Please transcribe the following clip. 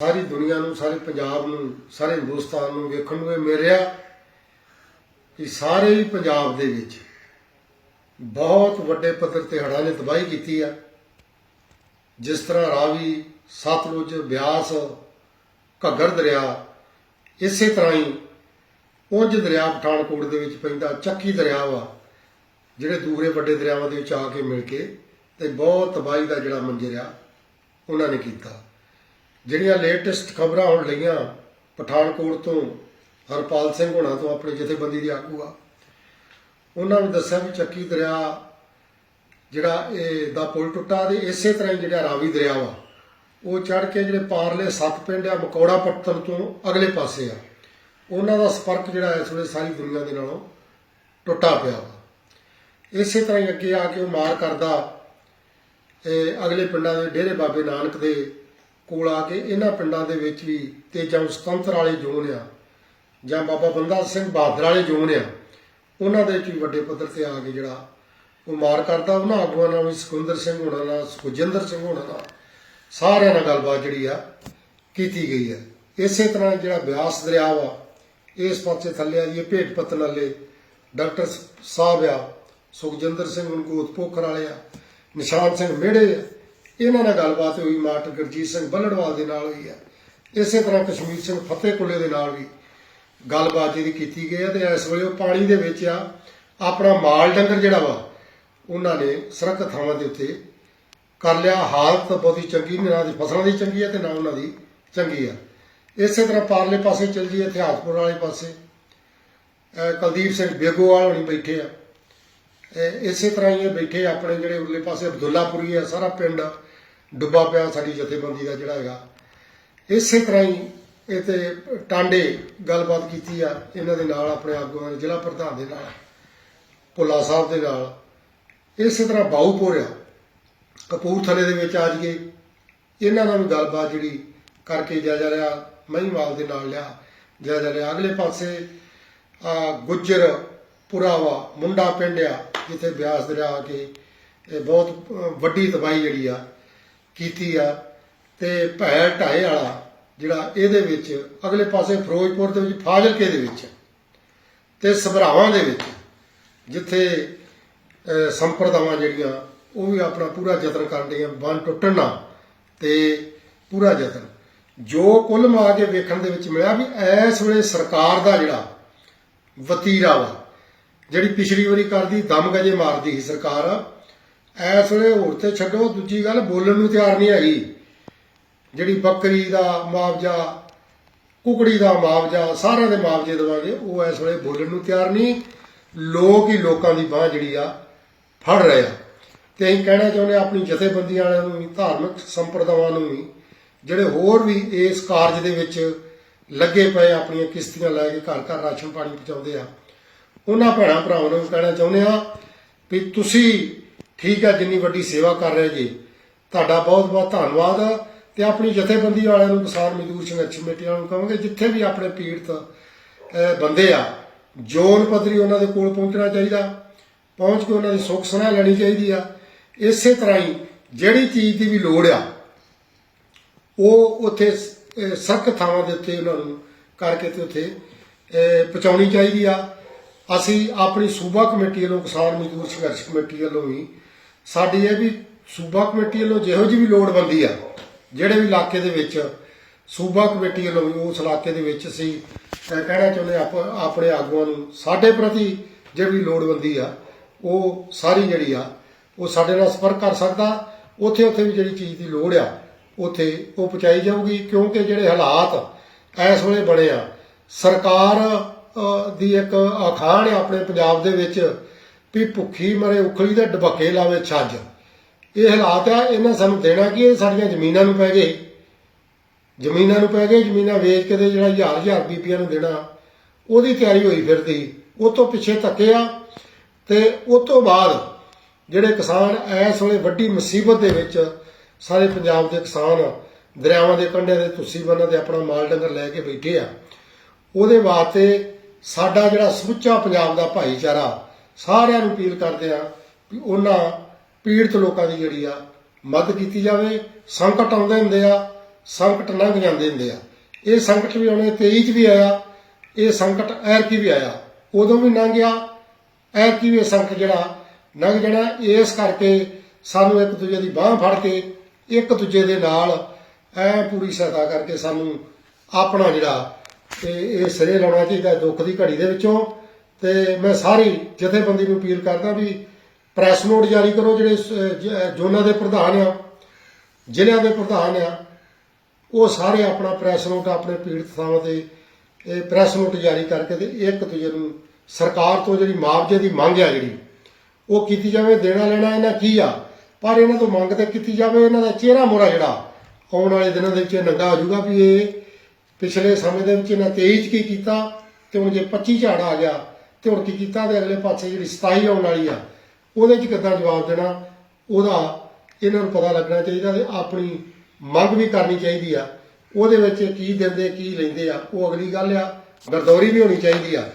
ਸਾਰੀ ਦੁਨੀਆ ਨੂੰ, ਸਾਰੇ ਪੰਜਾਬ ਨੂੰ, ਸਾਰੇ ਹਿੰਦੁਸਤਾਨ ਨੂੰ ਵੇਖਣ ਨੂੰ ਇਹ ਮਿਲ ਰਿਹਾ ਕਿ ਸਾਰੇ ਹੀ ਪੰਜਾਬ ਦੇ ਵਿੱਚ ਬਹੁਤ ਵੱਡੇ ਪੱਧਰ ਤੇ ਹੜ੍ਹਾਂ ਨੇ ਤਬਾਹੀ ਕੀਤੀ ਆ। ਜਿਸ ਤਰ੍ਹਾਂ ਰਾਵੀ, ਸਤਲੁਜ, ਬਿਆਸ, ਘੱਗਰ ਦਰਿਆ, ਇਸੇ ਤਰ੍ਹਾਂ ਹੀ ਉੰਜ ਦਰਿਆ ਪਠਾਨਕੋਟ ਦੇ ਵਿੱਚ ਪੈਂਦਾ, ਚੱਕੀ ਦਰਿਆ ਵਾ, ਜਿਹੜੇ ਦੂਰੇ ਵੱਡੇ ਦਰਿਆਵਾਂ ਦੇ ਵਿੱਚ ਆ ਕੇ ਮਿਲ ਕੇ ਤੇ ਬਹੁਤ ਤਬਾਹੀ ਦਾ ਜਿਹੜਾ ਮੰਜ਼ਰ ਆ, ਉਹਨਾਂ ਨੇ ਕੀਤਾ। ਜਿਹੜੀਆਂ ਲੇਟੈਸਟ ਖਬਰਾਂ ਹੁਣ ਲਈਆਂ ਪਠਾਨਕੋਟ ਤੋਂ, ਹਰਪਾਲ ਸਿੰਘ ਹੋਣਾ ਤੋਂ, ਆਪਣੇ ਜਥੇਬੰਦੀ ਦੇ ਆਗੂ ਆ, ਉਹਨਾਂ ਨੇ ਦੱਸਿਆ ਵੀ ਚੱਕੀ ਦਰਿਆ ਜਿਹੜਾ ਇਹ ਦਾ ਪੁਲ ਟੁੱਟਾ ਤੇ ਇਸੇ ਤਰ੍ਹਾਂ ਹੀ ਜਿਹੜਾ ਰਾਵੀ ਦਰਿਆ ਵਾ, ਉਹ ਚੜ ਕੇ ਜਿਹੜੇ ਪਾਰਲੇ ਸੱਤ ਪਿੰਡ ਆ, ਮਕੌੜਾ ਪੱਤਨ ਤੋਂ ਅਗਲੇ ਪਾਸੇ ਆ, ਉਹਨਾਂ ਦਾ ਸੰਪਰਕ ਜਿਹੜਾ ਇਸ ਵੇਲੇ ਸਾਰੀ ਦੁਨੀਆ ਦੇ ਨਾਲੋਂ ਟੁੱਟਾ ਪਿਆ ਵਾ। ਇਸੇ ਤਰ੍ਹਾਂ ਹੀ ਅੱਗੇ ਆ ਕੇ ਉਹ ਮਾਰ ਕਰਦਾ, ਇਹ ਅਗਲੇ ਪਿੰਡਾਂ ਦੇ ਡੇਰੇ ਬਾਬੇ ਨਾਨਕ ਦੇ ਕੋਲ ਆ ਕੇ ਇਹਨਾਂ ਪਿੰਡਾਂ ਦੇ ਵਿੱਚ ਵੀ ਤੇਜਾਂ ਸੁਤੰਤਰ ਵਾਲੇ ਜੋਨ ਆ, ਜਾਂ ਬਾਬਾ ਬੰਦਾ ਸਿੰਘ ਬਹਾਦਰ ਵਾਲੇ ਜੋਨ ਆ, ਉਹਨਾਂ ਦੇ ਵਿੱਚ ਵੀ ਵੱਡੇ ਪੱਧਰ ਤੇ ਆ ਕੇ ਜਿਹੜਾ ਉਹ ਮਾਰ ਕਰਦਾ ਉਹਨਾਂ ਆਗੂਆਂ ਨਾਲ ਵੀ ਸੁਖਿੰਦਰ ਸਿੰਘ ਹੋਣਾ ਨਾਲ, ਸੁਖਜਿੰਦਰ ਸਿੰਘ ਹੋਣਾ ਨਾਲ ਸਾਰਿਆਂ ਨਾਲ ਗੱਲਬਾਤ ਜਿਹੜੀ ਆ ਕੀਤੀ ਗਈ ਹੈ ਇਸੇ ਤਰ੍ਹਾਂ ਜਿਹੜਾ ਬਿਆਸ ਦਰਿਆ ਵਾ, ਇਸ ਪਾਸੇ ਥੱਲੇ ਆ ਜੀ, ਇਹ ਭੇਟ ਪਤਨ ਵਾਲੇ ਡਾਕਟਰ ਸਾਹਿਬ ਆ, ਸੁਖਜਿੰਦਰ ਸਿੰਘ ਮਨਕੂਤ ਪੋਖਰ ਵਾਲੇ ਆ, ਨਿਸ਼ਾਨ ਸਿੰਘ ਮੇੜੇ ਆ। ਇਹਨਾਂ ਨਾਲ ਗੱਲਬਾਤ ਹੋਈ, ਮਾਸਟਰ ਗੁਰਜੀਤ ਸਿੰਘ ਬੱਲੜਵਾਲ ਦੇ ਨਾਲ ਹੋਈ ਆ ਇਸੇ ਤਰ੍ਹਾਂ ਕਸ਼ਮੀਰ ਸਿੰਘ ਫਤਿਹਕੁੱਲੇ ਦੇ ਨਾਲ ਵੀ ਗੱਲਬਾਤ ਜਿਹੜੀ ਕੀਤੀ ਗਈ ਹੈ ਤੇ ਇਸ ਵੇਲੇ ਉਹ ਪਾਣੀ ਦੇ ਵਿੱਚ ਆ। ਆਪਣਾ ਮਾਲ ਡੰਗਰ ਜਿਹੜਾ ਵਾ, ਉਹਨਾਂ ਨੇ ਸੁਰੱਖਿਅਤ ਥਾਵਾਂ ਦੇ ਉੱਤੇ ਕਰ ਲਿਆ। ਹਾਲਤ ਬਹੁਤੀ ਚੰਗੀ ਨਹੀਂ ਨਾ ਦੀ ਫਸਲਾਂ ਦੀ ਚੰਗੀ ਹੈ ਤੇ ਨਾ ਉਹਨਾਂ ਦੀ ਚੰਗੀ ਆ ਇਸੇ ਤਰ੍ਹਾਂ ਪਾਰਲੇ ਪਾਸੇ ਚੱਲ ਜੀ ਇਤਿਹਾਸਪੁਰ ਵਾਲੇ ਪਾਸੇ। ਕੁਲਦੀਪ ਸਿੰਘ ਬੇਗੋਵਾਲ ਹੋਣੀ ਬੈਠੇ ਆ। ਇਸੇ ਤਰ੍ਹਾਂ ਹੀ ਇਹ ਬੈਠੇ ਆਪਣੇ ਜਿਹੜੇ ਉਰਲੇ ਪਾਸੇ ਅਬਦੁੱਲਾਪੁਰੀ ਆ ਸਾਰਾ ਪਿੰਡ ਡੁੱਬਾ ਪਿਆ ਸਾਡੀ ਜਥੇਬੰਦੀ ਦਾ ਜਿਹੜਾ ਹੈਗਾ। ਇਸੇ ਤਰ੍ਹਾਂ ਹੀ ਇਹ ਤੇ ਟਾਂਡੇ ਗੱਲਬਾਤ ਕੀਤੀ ਆ, ਇਹਨਾਂ ਦੇ ਨਾਲ ਆਪਣੇ ਆਗੂਆਂ ਦੇ, ਜ਼ਿਲ੍ਹਾ ਪ੍ਰਧਾਨ ਦੇ ਨਾਲ, ਭੁੱਲਾ ਸਾਹਿਬ ਦੇ ਨਾਲ। ਇਸੇ ਤਰ੍ਹਾਂ ਬਾਊਪੁਰ ਆ, ਕਪੂਰਥਲੇ ਦੇ ਵਿੱਚ ਆ ਜੀਏ ਇਹਨਾਂ ਨਾਲ ਵੀ ਗੱਲਬਾਤ ਜਿਹੜੀ ਕਰਕੇ ਜਾ ਜਾ ਰਿਹਾ ਮਹੀਂਵਾਲ ਦੇ ਨਾਲ ਲਿਆ, ਜਾ ਜਾ ਰਿਹਾ ਅਗਲੇ ਪਾਸੇ ਗੁੱਜਰ ਪੁਰਾਵਾ ਮੁੰਡਾ ਪਿੰਡ ਆ, ਜਿੱਥੇ ਬਿਆਸ ਦਰਿਆ ਆ ਕੇ ਇਹ ਬਹੁਤ ਵੱਡੀ ਤਬਾਹੀ ਜਿਹੜੀ ਆ ਕੀਤੀ ਆ। ਤੇ ਭੈ ਢਾਏ ਵਾਲਾ ਜਿਹੜਾ ਇਹਦੇ ਵਿੱਚ, ਅਗਲੇ ਪਾਸੇ ਫਿਰੋਜ਼ਪੁਰ ਦੇ ਵਿੱਚ, ਫਾਜ਼ਿਲਕੇ ਦੇ ਵਿੱਚ ਤੇ ਸਭਰਾਵਾਂ ਦੇ ਵਿੱਚ, ਜਿੱਥੇ ਸੰਪਰਦਾਵਾਂ ਜਿਹੜੀਆਂ, ਉਹ ਵੀ ਆਪਣਾ ਪੂਰਾ ਯਤਨ ਕਰਨ ਦੀਆਂ ਬੰਨ ਟੁੱਟਣ ਨਾ ਤੇ ਪੂਰਾ ਯਤਨ। ਜੋ ਕੁੱਲ ਮਿਲਾ ਕੇ ਵੇਖਣ ਦੇ ਵਿੱਚ ਮਿਲਿਆ ਵੀ ਇਸ ਵੇਲੇ ਸਰਕਾਰ ਦਾ ਜਿਹੜਾ ਵਤੀਰਾ ਵਾ ਜਿਹੜੀ ਪਿਛਲੀ ਵਾਰੀ ਕਰਦੀ, ਦਮ ਗਜੇ ਮਾਰਦੀ ਸੀ ਸਰਕਾਰ। ਇਸ ਵੇਲੇ ਹੋਰ ਤੇ ਛੱਡੋ, ਦੂਜੀ ਗੱਲ ਬੋਲਣ ਨੂੰ ਤਿਆਰ ਨਹੀਂ ਹੈਗੀ। ਜਿਹੜੀ ਬੱਕਰੀ ਦਾ ਮੁਆਵਜ਼ਾ, ਕੁਕੜੀ ਦਾ ਮੁਆਵਜ਼ਾ, ਸਾਰਿਆਂ ਦੇ ਮੁਆਵਜ਼ੇ ਦੇਵਾਂਗੇ, ਉਹ ਇਸ ਵੇਲੇ ਬੋਲਣ ਨੂੰ ਤਿਆਰ ਨਹੀਂ। ਲੋਕ ਹੀ ਲੋਕਾਂ ਦੀ ਬਾਹ ਜਿਹੜੀ ਆ, ਫੜ ਰਹੇ ਆ। ਤੇ ਅਸੀਂ ਕਹਿਣਾ ਚਾਹੁੰਦੇ ਹਾਂ ਆਪਣੀ ਜਥੇਬੰਦੀਆਂ ਵਾਲਿਆਂ ਨੂੰ ਵੀ, ਧਾਰਮਿਕ ਸੰਪਰਦਾਵਾਂ ਨੂੰ ਵੀ, ਜਿਹੜੇ ਹੋਰ ਵੀ ਇਸ ਕਾਰਜ ਦੇ ਵਿੱਚ ਲੱਗੇ ਪਏ ਆਪਣੀਆਂ ਕਿਸ਼ਤੀਆਂ ਲੈ ਕੇ ਘਰ ਘਰ ਰਾਸ਼ਨ ਪਾਣੀ ਪਹੁੰਚਾਉਂਦੇ ਆ। ਉਹਨਾਂ ਭੈਣਾਂ ਭਰਾਵਾਂ ਨੂੰ ਵੀ ਕਹਿਣਾ ਚਾਹੁੰਦੇ ਆ ਵੀ ਤੁਸੀਂ ਠੀਕ ਆ, ਜਿੰਨੀ ਵੱਡੀ ਸੇਵਾ ਕਰ ਰਹੇ ਜੀ। ਤੁਹਾਡਾ ਬਹੁਤ ਬਹੁਤ ਧੰਨਵਾਦ ਤੇ ਆਪਣੀ ਜਥੇਬੰਦੀ ਵਾਲਿਆਂ ਨੂੰ ਕਿਸਾਨ ਮਜ਼ਦੂਰ ਸੰਘਰਸ਼ ਕਮੇਟੀ ਵਾਲਿਆਂ ਨੂੰ ਕਹਾਂਗੇ, ਜਿੱਥੇ ਵੀ ਆਪਣੇ ਪੀੜਤ ਬੰਦੇ ਆ, ਜੋਨ ਪੱਧਰੀ ਉਹਨਾਂ ਦੇ ਕੋਲ ਪਹੁੰਚਣਾ ਚਾਹੀਦਾ, ਪਹੁੰਚ ਕੇ ਉਹਨਾਂ ਦੀ ਸੁੱਖ ਸੁਣਾ ਲੈਣੀ ਚਾਹੀਦੀ ਆ। ਇਸੇ ਤਰ੍ਹਾਂ ਹੀ ਜਿਹੜੀ ਚੀਜ਼ ਦੀ ਵੀ ਲੋੜ ਆ, ਉਹ ਉੱਥੇ ਸਖਤ ਥਾਵਾਂ ਦੇ ਉੱਤੇ ਉਹਨਾਂ ਨੂੰ ਕਰਕੇ ਤੇ ਉੱਥੇ ਪਹੁੰਚਾਉਣੀ ਚਾਹੀਦੀ ਆ। ਅਸੀਂ ਆਪਣੀ ਸੂਬਾ ਕਮੇਟੀ ਵੱਲੋਂ, ਕਿਸਾਨ ਮਜ਼ਦੂਰ ਸੰਘਰਸ਼ ਕਮੇਟੀ ਵੱਲੋਂ ਵੀ, ਸਾਡੀ ਇਹ ਵੀ ਸੂਬਾ ਕਮੇਟੀ ਵੱਲੋਂ ਜਿਹੋ ਜਿਹੀ ਵੀ ਲੋੜ ਬੰਦੀ ਆ, ਜਿਹੜੇ ਵੀ ਇਲਾਕੇ ਦੇ ਵਿੱਚ ਸੂਬਾ ਕਮੇਟੀ ਵੱਲੋਂ ਵੀ, ਉਸ ਇਲਾਕੇ ਦੇ ਵਿੱਚ ਅਸੀਂ ਕਹਿਣਾ ਚਾਹੁੰਦੇ ਹਾਂ ਆਪਣੇ ਆਗੂਆਂ ਨੂੰ, ਸਾਡੇ ਪ੍ਰਤੀ ਜਿਹੜੀ ਲੋੜਵੰਦੀ ਆ, ਉਹ ਸਾਰੀ ਜਿਹੜੀ ਆ, ਉਹ ਸਾਡੇ ਨਾਲ ਸੰਪਰਕ ਕਰ ਸਕਦਾ ਉੱਥੇ ਉੱਥੇ ਵੀ ਜਿਹੜੀ ਚੀਜ਼ ਦੀ ਲੋੜ ਆ, ਉੱਥੇ ਉਹ ਪਹੁੰਚਾਈ ਜਾਊਗੀ, ਕਿਉਂਕਿ ਜਿਹੜੇ ਹਾਲਾਤ ਇਸ ਵੇਲੇ ਬਣੇ ਆ, ਸਰਕਾਰ ਦੀ ਇੱਕ ਅਖਾਣ ਹੈ ਆਪਣੇ ਪੰਜਾਬ ਦੇ ਵਿੱਚ ਵੀ ਭੁੱਖੀ ਮਰੇ ਉਖਲੀ ਦੇ ਡਬਕੇ ਲਾਵੇ ਛੱਜ। ਇਹ ਹਾਲਾਤ ਆ, ਇਹਨਾਂ ਸਾਨੂੰ ਦੇਣਾ ਕਿ ਇਹ ਸਾਡੀਆਂ ਜ਼ਮੀਨਾਂ ਨੂੰ ਪੈ ਗਏ। ਜ਼ਮੀਨਾਂ ਨੂੰ ਪੈ ਗਏ, ਜ਼ਮੀਨਾਂ ਵੇਚ ਕੇ ਤੇ ਜਿਹੜਾ ਹਜ਼ਾਰ ਹਜ਼ਾਰ ਬੀਪੀਆਂ ਨੂੰ ਦੇਣਾ। ਉਹਦੀ ਤਿਆਰੀ ਹੋਈ ਫਿਰਦੀ। ਉਹ ਤੋਂ ਪਿੱਛੇ ਧੱਕੇ ਆ ਤੇ ਉਸ ਤੋਂ ਬਾਅਦ ਜਿਹੜੇ ਕਿਸਾਨ ਇਸ ਵੇਲੇ ਵੱਡੀ ਮੁਸੀਬਤ ਦੇ ਵਿੱਚ ਸਾਰੇ ਪੰਜਾਬ ਦੇ ਕਿਸਾਨ ਦਰਿਆਵਾਂ ਦੇ ਕੰਢੇ ਦੇ ਤੁਸੀਂ ਬੰਨਾਂ ਤੇ ਆਪਣਾ ਮਾਲ ਡੰਗਰ ਲੈ ਕੇ ਬੈਠੇ ਆ। ਉਹਦੇ ਵਾਸਤੇ ਸਾਡਾ ਜਿਹੜਾ ਸਮੁੱਚਾ ਪੰਜਾਬ ਦਾ ਭਾਈਚਾਰਾ ਸਾਰਿਆਂ ਨੂੰ ਅਪੀਲ ਕਰਦੇ ਆ ਵੀ ਉਹਨਾਂ ਪੀੜਤ ਲੋਕਾਂ ਦੀ ਜਿਹੜੀ ਆ ਮਦਦ ਕੀਤੀ ਜਾਵੇ, ਸੰਕਟ ਆਉਂਦੇ ਹੁੰਦੇ ਆ, ਸੰਕਟ ਲੰਘ ਜਾਂਦੇ ਹੁੰਦੇ ਆ। ਇਹ ਸੰਕਟ ਵੀ ਆਉਣੇ 23 ਚ ਵੀ ਆਇਆ, ਇਹ ਸੰਕਟ ਐਰਕੀ ਵੀ ਆਇਆ। ਉਦੋਂ ਵੀ ਲੰਘ ਗਿਆ ਐਰਕੀ ਵੀ ਇਹ ਸੰਕਟ ਜਿਹੜਾ ਲੰਘ ਜਾਣਾ। ਇਸ ਕਰਕੇ ਸਾਨੂੰ ਇੱਕ ਦੂਜੇ ਦੀ ਬਾਹ ਫੜ ਕੇ, ਇੱਕ ਦੂਜੇ ਦੇ ਨਾਲ ਐ ਪੂਰੀ ਸਹਾਇਤਾ ਕਰਕੇ ਸਾਨੂੰ ਆਪਣਾ ਜਿਹੜਾ ਤੇ ਇਹ ਸਿਰੇ ਲਾਉਣਾ ਚਾਹੀਦਾ ਦੁੱਖ ਦੀ ਘੜੀ ਦੇ ਵਿੱਚੋਂ। ਤੇ ਮੈਂ ਸਾਰੀ ਜਥੇਬੰਦੀ ਨੂੰ ਅਪੀਲ ਕਰਦਾ ਵੀ ਪ੍ਰੈਸ ਨੋਟ ਜਾਰੀ ਕਰੋ ਜਿਹੜੇ ਜ਼ੋਨਾਂ ਦੇ ਪ੍ਰਧਾਨ ਆ, ਜ਼ਿਲ੍ਹਿਆਂ ਦੇ ਪ੍ਰਧਾਨ ਆ, ਉਹ ਸਾਰੇ ਆਪਣਾ ਪ੍ਰੈਸ ਨੋਟ, ਆਪਣੇ ਪੀੜਤ ਥਾਵਾਂ ਤੇ ਇਹ ਪ੍ਰੈਸ ਨੋਟ ਜਾਰੀ ਕਰਕੇ ਤੇ ਇੱਕ ਦੂਜੇ ਨੂੰ ਸਰਕਾਰ ਤੋਂ ਜਿਹੜੀ ਮੁਆਵਜ਼ੇ ਦੀ ਮੰਗ ਆ ਜਿਹੜੀ, ਉਹ ਕੀਤੀ ਜਾਵੇ, ਦੇਣਾ ਲੈਣਾ ਇਹਨਾਂ ਕੀ ਆ? ਪਰ ਇਹਨਾਂ ਤੋਂ ਮੰਗ ਤੇ ਕੀਤੀ ਜਾਵੇ, ਇਹਨਾਂ ਦਾ ਚਿਹਰਾ ਮੋਰਾ ਜਿਹੜਾ ਆਉਣ ਵਾਲੇ ਦਿਨਾਂ ਦੇ ਵਿੱਚ ਇਹ ਨੰਗਾ ਹੋ ਜਾਊਗਾ ਵੀ ਇਹ ਪਿਛਲੇ ਸਮੇਂ ਦੇ ਵਿੱਚ ਇਹਨਾਂ 23 ਚ ਕੀ ਕੀਤਾ ਤੇ ਹੁਣ ਜੇ 25 ਝਾੜ ਆ ਗਿਆ ਤੇ ਹੁਣ ਕੀ ਕੀਤਾ ਤੇ ਅਗਲੇ ਪਾਸੇ ਜਿਹੜੀ 27 ਆਉਣ ਵਾਲੀ ਆ, ਉਹਦੇ ਚ ਕਿੱਦਾਂ ਜਵਾਬ ਦੇਣਾ? ਉਹਦਾ ਇਹਨਾਂ ਨੂੰ ਪਤਾ ਲੱਗਣਾ ਚਾਹੀਦਾ ਤੇ ਆਪਣੀ ਮੰਗ ਵੀ ਕਰਨੀ ਚਾਹੀਦੀ ਆ। ਉਹਦੇ ਵਿੱਚ ਕੀ ਦਿੰਦੇ, ਕੀ ਲੈਂਦੇ ਆ, ਉਹ ਅਗਲੀ ਗੱਲ ਆ। ਗਰਦੌਰੀ ਵੀ ਹੋਣੀ ਚਾਹੀਦੀ ਆ।